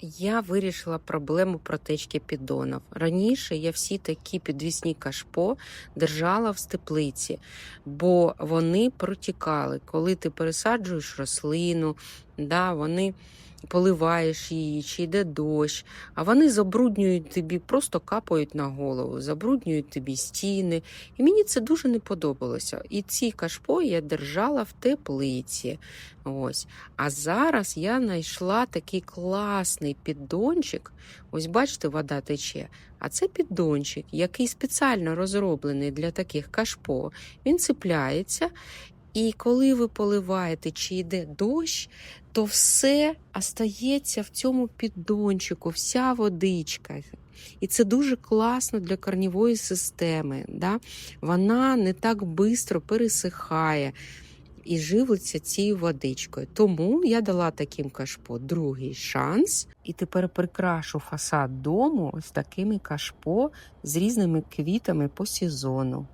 Я вирішила проблему протечки піддонів. Раніше я всі такі підвісні кашпо держала в степлиці, бо вони протікали. Коли ти пересаджуєш рослину, да, вони поливаєш її, чи йде дощ, а вони забруднюють тобі, просто капають на голову, забруднюють тобі стіни. І мені це дуже не подобалося. І ці кашпо я держала в теплиці. Ось. А зараз я знайшла такий класний піддончик. Ось бачите, вода тече. А це піддончик, який спеціально розроблений для таких кашпо. Він цепляється. І коли ви поливаєте чи йде дощ, то все остається в цьому піддончику, вся водичка. І це дуже класно для корнівої системи. Да? Вона не так швидко пересихає і живиться цією водичкою. Тому я дала таким кашпо другий шанс. І тепер прикрашу фасад дому ось такими кашпо з різними квітами по сезону.